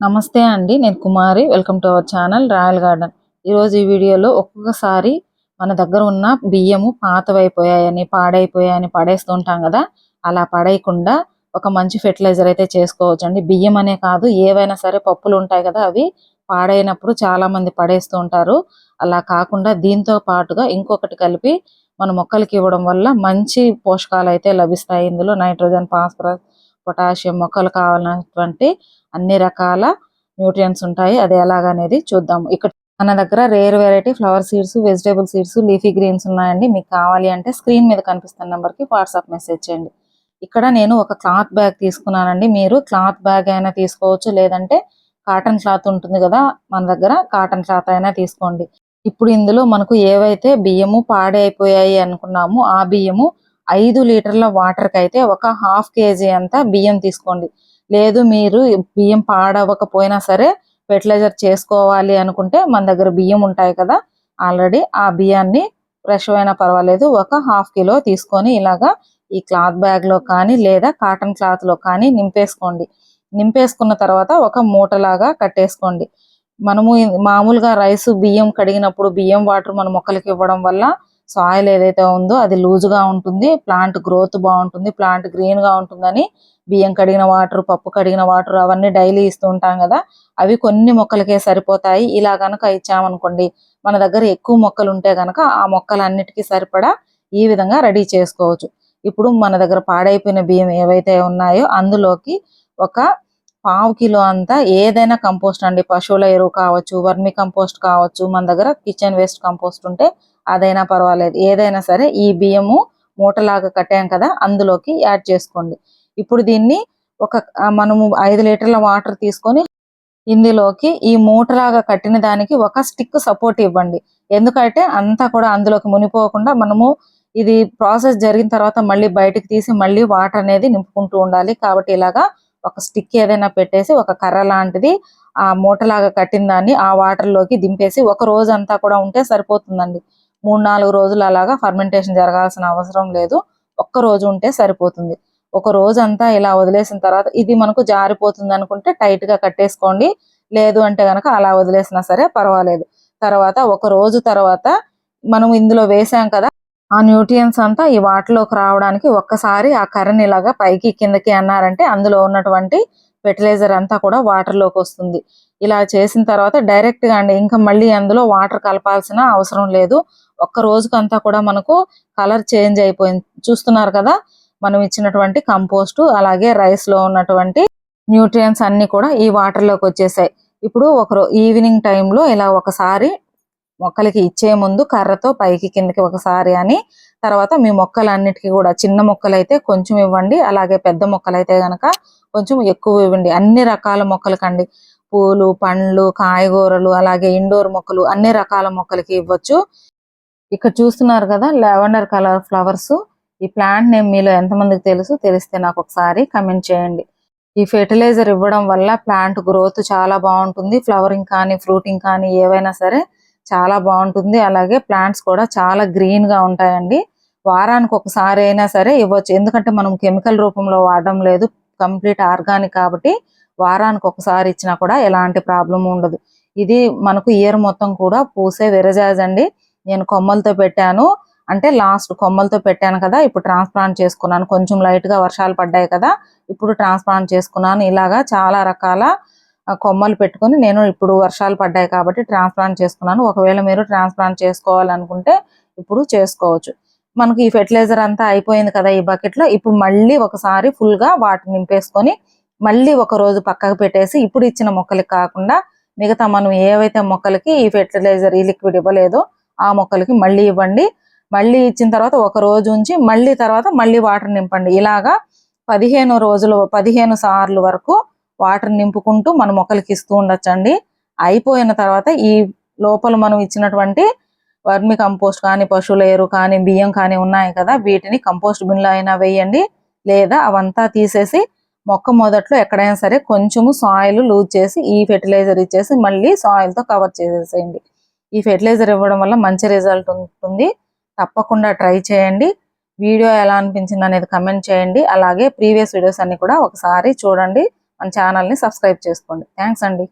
నమస్తే అండి నేను Kumari. Welcome to our channel royal garden. ఈరోజు ఈ వీడియోలో ఒక్కొక్కసారి మన దగ్గర ఉన్న బియ్యము పాతవైపోయాయని పాడైపోయాయని పడేస్తూ ఉంటాం కదా అలా పడేయకుండా ఒక మంచి ఫెర్టిలైజర్ అయితే చేసుకోవచ్చు అండి బియ్యం అనే కాదు ఏవైనా సరే పప్పులు ఉంటాయి కదా అవి పాడైనప్పుడు చాలా మంది పడేస్తూ ఉంటారు. అలా కాకుండా దీంతో పాటుగా ఇంకొకటి కలిపి మన మొక్కలకి ఇవ్వడం వల్ల మంచి పోషకాలు అయితే లభిస్తాయి. ఇందులో నైట్రోజన్ ఫాస్ఫరస్ పొటాషియం మొక్కలు కావాలన్నటువంటి అన్ని రకాల న్యూట్రియన్స్ ఉంటాయి. అది ఎలాగనేది చూద్దాం ఇక్కడ మన దగ్గర rare variety flower seeds vegetable seeds leafy greens ఉన్నాయండి. మీకు కావాలి అంటే స్క్రీన్ మీద కనిపిస్తున్న నెంబర్కి వాట్సాప్ మెసేజ్ చేయండి. ఇక్కడ నేను ఒక క్లాత్ బ్యాగ్ తీసుకున్నానండి. మీరు క్లాత్ బ్యాగ్ అయినా తీసుకోవచ్చు. లేదంటే కాటన్ క్లాత్ ఉంటుంది కదా మన దగ్గర కాటన్ క్లాత్ అయినా తీసుకోండి. ఇప్పుడు ఇందులో మనకు ఏవైతే బియ్యము పాడైపోయాయి అనుకున్నామో ఆ బియ్యము ఐదు లీటర్ల వాటర్ అయితే ఒక హాఫ్ కేజీ అంత బియ్యం తీసుకోండి. లేదు మీరు బియ్యం పాడవకపోయినా సరే ఫెర్టిలైజర్ చేసుకోవాలి అనుకుంటే మన దగ్గర బియ్యం ఉంటాయి కదా ఆల్రెడీ ఆ బియ్యాన్ని ఫ్రెష్ అయినా పర్వాలేదు ఒక హాఫ్ కిలో తీసుకొని ఇలాగా ఈ క్లాత్ బ్యాగ్లో కానీ లేదా కాటన్ క్లాత్లో కానీ నింపేసుకోండి. నింపేసుకున్న తర్వాత ఒక మూటలాగా కట్టేసుకోండి. మనము మామూలుగా రైస్ బియ్యం కడిగినప్పుడు బియ్యం వాటర్ మన మొక్కలకి ఇవ్వడం వల్ల సాయిల్ ఏదైతే ఉందో అది లూజ్గా ఉంటుంది ప్లాంట్ గ్రోత్ బాగుంటుంది ప్లాంట్ గ్రీన్గా ఉంటుందని బియ్యం కడిగిన వాటర్ పప్పు కడిగిన వాటర్ అవన్నీ డైలీ ఇస్తూ ఉంటాం కదా అవి కొన్ని మొక్కలకే సరిపోతాయి. ఇలా గనక ఇచ్చామనుకోండి మన దగ్గర ఎక్కువ మొక్కలు ఉంటే గనక ఆ మొక్కలన్నిటికీ సరిపడా ఈ విధంగా రెడీ చేసుకోవచ్చు. ఇప్పుడు మన దగ్గర పాడైపోయిన బియ్యం ఏవైతే ఉన్నాయో అందులోకి ఒక పావు కిలో అంతా ఏదైనా కంపోస్ట్ అండి పశువుల ఎరువు కావచ్చు వర్మి కంపోస్ట్ కావచ్చు మన దగ్గర కిచెన్ వేస్ట్ కంపోస్ట్ ఉంటే అదైనా పర్వాలేదు. ఏదైనా సరే ఈ బియ్యము మూటలాగా కట్టాం కదా అందులోకి యాడ్ చేసుకోండి. ఇప్పుడు దీన్ని ఒక మనము ఐదు లీటర్ల వాటర్ తీసుకొని ఇందులోకి ఈ మూటలాగా కట్టిన దానికి ఒక స్టిక్ సపోర్ట్ ఇవ్వండి. ఎందుకంటే అంతా కూడా అందులోకి మునిపోకుండా మనము ఇది ప్రాసెస్ జరిగిన తర్వాత మళ్ళీ బయటకు తీసి మళ్ళీ వాటర్ అనేది నింపుకుంటూ ఉండాలి. కాబట్టి ఇలాగా ఒక స్టిక్ ఏదైనా పెట్టేసి ఒక కర్ర లాంటిది ఆ మూటలాగా కట్టిన దాన్ని ఆ వాటర్లోకి దింపేసి ఒక రోజు అంతా కూడా ఉంటే సరిపోతుందండి. మూడు నాలుగు రోజులు అలాగా ఫర్మెంటేషన్ జరగాల్సిన అవసరం లేదు. ఒక్క రోజు ఉంటే సరిపోతుంది. ఒక రోజు అంతా ఇలా వదిలేసిన తర్వాత ఇది మనకు జారిపోతుంది అనుకుంటే టైట్గా కట్టేసుకోండి. లేదు అంటే కనుక అలా వదిలేసినా సరే పర్వాలేదు. తర్వాత ఒక రోజు తర్వాత మనం ఇందులో వేసాం కదా ఆ న్యూట్రియన్స్ అంతా ఈ వాటిలోకి రావడానికి ఒక్కసారి ఆ కర్రని ఇలాగా పైకి కిందకి అన్నారంటే అందులో ఉన్నటువంటి ఫెర్టిలైజర్ అంతా కూడా వాటర్లోకి వస్తుంది. ఇలా చేసిన తర్వాత డైరెక్ట్గా అండి ఇంకా మళ్ళీ అందులో వాటర్ కలపాల్సిన అవసరం లేదు. ఒక్క రోజుకంతా కూడా మనకు కలర్ చేంజ్ అయిపోయింది. చూస్తున్నారు కదా మనం ఇచ్చినటువంటి కంపోస్ట్ అలాగే రైస్లో ఉన్నటువంటి న్యూట్రియన్స్ అన్ని కూడా ఈ వాటర్లోకి వచ్చేసాయి. ఇప్పుడు ఒక ఈవినింగ్ టైంలో ఇలా ఒకసారి మొక్కలకి ఇచ్చే ముందు కర్రతో పైకి కిందకి ఒకసారి అని తర్వాత మీ మొక్కలన్నిటికీ కూడా చిన్న మొక్కలైతే కొంచెం ఇవ్వండి అలాగే పెద్ద మొక్కలైతే గనక కొంచెం ఎక్కువ ఇవ్వండి. అన్ని రకాల మొక్కలకండి. పూలు పండ్లు కాయగూరలు అలాగే ఇండోర్ మొక్కలు అన్ని రకాల మొక్కలకి ఇవ్వచ్చు. ఇక్కడ చూస్తున్నారు కదా లెవెండర్ కలర్ ఫ్లవర్స్. ఈ ప్లాంట్ నేమ్ మీలో ఎంతమందికి తెలుసు తెలిస్తే నాకు ఒకసారి కమెంట్ చేయండి. ఈ ఫెర్టిలైజర్ ఇవ్వడం వల్ల ప్లాంట్ గ్రోత్ చాలా బాగుంటుంది. ఫ్లవరింగ్ కానీ ఫ్రూటింగ్ కానీ ఏవైనా సరే చాలా బాగుంటుంది. అలాగే ప్లాంట్స్ కూడా చాలా గ్రీన్గా ఉంటాయండి. వారానికి ఒకసారి అయినా సరే ఇవ్వచ్చు. ఎందుకంటే మనం కెమికల్ రూపంలో వాడడం లేదు. కంప్లీట్ ఆర్గానిక్ కాబట్టి వారానికి ఒకసారి ఇచ్చినా కూడా ఎలాంటి ప్రాబ్లం ఉండదు. ఇది మనకు ఇయర్ మొత్తం కూడా పూసే విరజాజ్ అండి. నేను కొమ్మలతో పెట్టాను. అంటే లాస్ట్ కొమ్మలతో పెట్టాను కదా ఇప్పుడు ట్రాన్స్ప్లాంట్ చేసుకున్నాను. కొంచెం లైట్గా వర్షాలు పడ్డాయి కదా ఇప్పుడు ట్రాన్స్ప్లాంట్ చేసుకున్నాను. ఇలాగా చాలా రకాల కొమ్మలు పెట్టుకొని నేను ఇప్పుడు వర్షాలు పడ్డాయి కాబట్టి ట్రాన్స్ప్లాంట్ చేసుకున్నాను. ఒకవేళ మీరు ట్రాన్స్ప్లాంట్ చేసుకోవాలనుకుంటే ఇప్పుడు చేసుకోవచ్చు. మనకి ఈ ఫెర్టిలైజర్ అంతా అయిపోయింది కదా ఈ బకెట్లో ఇప్పుడు మళ్ళీ ఒకసారి ఫుల్గా వాటర్ నింపేసుకొని మళ్ళీ ఒక రోజు పక్కకు పెట్టేసి ఇప్పుడు ఇచ్చిన మొక్కలకి కాకుండా మిగతా మనం ఏవైతే మొక్కలకి ఈ ఫెర్టిలైజర్ ఈ లిక్విడ్ ఇవ్వలేదో ఆ మొక్కలకి మళ్ళీ ఇవ్వండి. మళ్ళీ ఇచ్చిన తర్వాత ఒక రోజు ఉంచి మళ్ళీ తర్వాత మళ్ళీ వాటర్ నింపండి. ఇలాగా పదిహేను రోజులు పదిహేను సార్లు వరకు వాటర్ నింపుకుంటూ మన మొక్కలకి ఇస్తూ ఉండొచ్చండి. అయిపోయిన తర్వాత ఈ లోపల మనం ఇచ్చినటువంటి వర్మి కంపోస్ట్ కానీ పశువుల ఎరు కానీ బియ్యం కానీ ఉన్నాయి కదా వీటిని కంపోస్ట్ బిన్లో అయినా వేయండి. లేదా అవంతా తీసేసి మొక్క మొదట్లో ఎక్కడైనా సరే కొంచెము సాయిల్ లూజ్ చేసి ఈ ఫెర్టిలైజర్ ఇచ్చేసి మళ్ళీ సాయిల్తో కవర్ చేసేసేయండి. ఈ ఫెర్టిలైజర్ ఇవ్వడం వల్ల మంచి రిజల్ట్ ఉంటుంది. తప్పకుండా ట్రై చేయండి. వీడియో ఎలా అనిపించింది అనేది కమెంట్ చేయండి. అలాగే ప్రీవియస్ వీడియోస్ అన్ని కూడా ఒకసారి చూడండి. మన ఛానల్ని సబ్స్క్రైబ్ చేసుకోండి. థ్యాంక్స్ అండి.